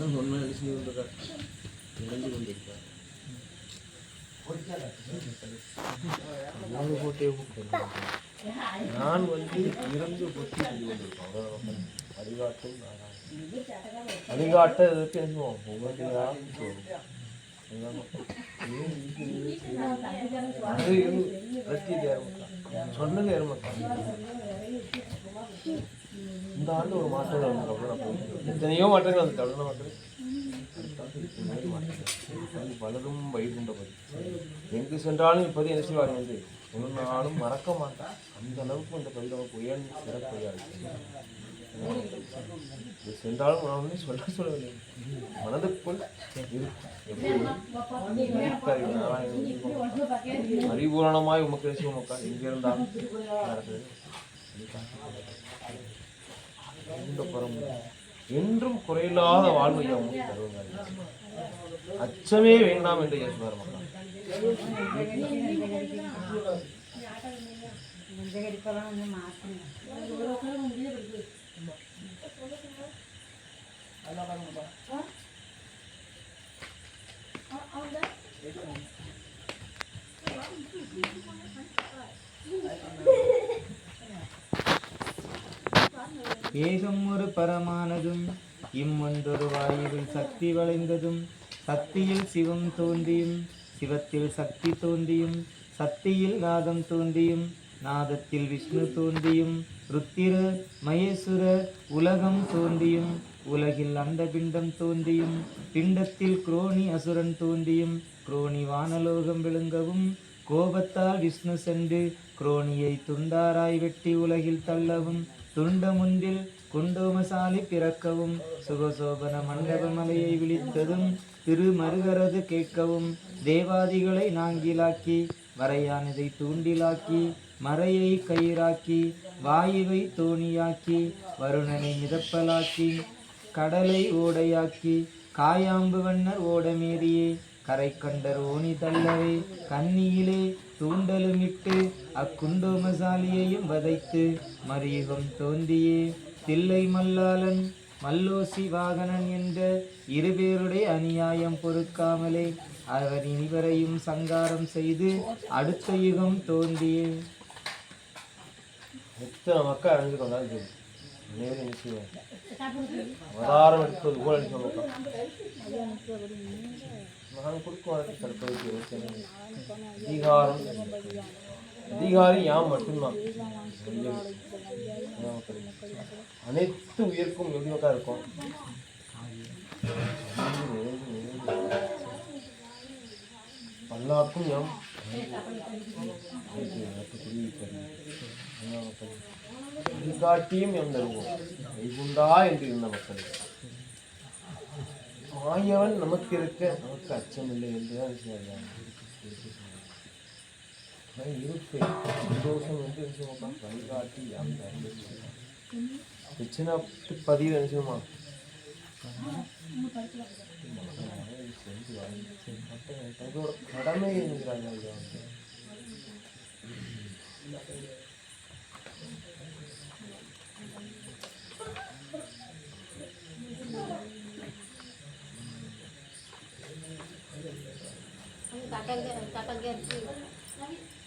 அதான் ஒன்று அடிச்சு கொண்டிருக்கார் இறந்து கொண்டிருக்கார் நான் வந்து இறந்து பொட்டி சொல்லி கொண்டிருக்கோம் வழிகாட்டும் வழிகாட்ட எதுக்கு என்ன உங்களுக்கு சொன்னது ஏறமாட்டான் இந்த ஆண்டு ஒரு மாற்றம் எத்தனையோ மாற்றங்கள் வந்துட்டு அவ்வளோ மாற்றங்கள் பலரும் வைகுண்டபதி எங்கு சென்றாலும் இப்போது என்ன செய்வார் வந்து ஒரு நாளும் மறக்க மாட்டான் அந்த அளவுக்கு அந்த பதிவு நமக்கு உயர்ந்து சிறப்பையா இது சென்றாலும் நான் சொல்ல சொல்லவில்லை. மனதுக்குள் இருக்கும். பரிபூரணமாய் உமக்கு சிவமக்கா எங்க இருந்தாலும் நடக்குது என்றும் குறையில்லாத வாழ்வு அவங்க தருவாங்க அச்சமே வேண்டாம் என்று இயேசுவார் மக்கள் ஏகம் ஒரு பரமானதும் இம்மொன்றொரு வாயுவில் சக்தி வளைந்ததும் சக்தியில் சிவம் தோன்றியும் சிவத்தில் சக்தி தோன்றியும் சக்தியில் நாதம் தோன்றியும் நாதத்தில் விஷ்ணு தோன்றியும் ருத்திர மகேசுர உலகம் தோன்றியும் உலகில் அண்டபிண்டம் தோன்றியும் பிண்டத்தில் குரோணி அசுரன் தோன்றியும் குரோணி வானலோகம் விழுங்கவும் கோபத்தால் விஷ்ணு சென்று குரோணியை துண்டாராய் வெட்டி உலகில் தள்ளவும் துண்டமுன்றில் குண்டோமசாலி பிறக்கவும் சுகசோபன மண்டப மலையை விழித்ததும் திரு மருகரது கேட்கவும் தேவாதிகளை நாங்கிலாக்கி வரையானதை தூண்டிலாக்கி மறையை கயிறாக்கி வாயுவை தோணியாக்கி வருணனை மிதப்பலாக்கி கடலை ஓடையாக்கி காயாம்பு வண்ணர் ஓடமேறியே. கரை கண்டர் ஓனி தள்ளவே கன்னியிலே தூண்டலுமிட்டு அக்குண்டோமசாலியையும் வதைத்து மறியுகம் தோன்றியே தில்லை மல்லாளன் மல்லோசி வாகனன் என்ற இருபேருடைய அநியாயம் பொறுக்காமலே அவர் இனிவரையும் சங்காரம் செய்து அடுத்த யுகம் தோன்றியே. எத்தனை மக்கள் அழிஞ்சு கொண்டாலும் சரி நேரம் நிச்சயம் அவதாரம் எடுப்பது கூட நிச்சயம் அதிகாரம் அதிகாரி யாம் மட்டும்தான் அனைத்து உயிருக்கும் எப்படி இருக்கும் பல்லாக்கும் யாம் காட்டியும் எம் தருவோம் வைகுண்டா என்று இருந்த மக்கள் மாயவன் நமக்கு இருக்க நமக்கு அச்சமில்லை என்றுதான் சொல்றாங்க. சந்தோஷம் வந்து நினைச்சுமா வழிகாட்டி அந்த தருவோம் பிரச்சனை பதிவு நினைச்சுமா அதோட கடமை என்கிறாங்க. ताकद घ्या घ्यायची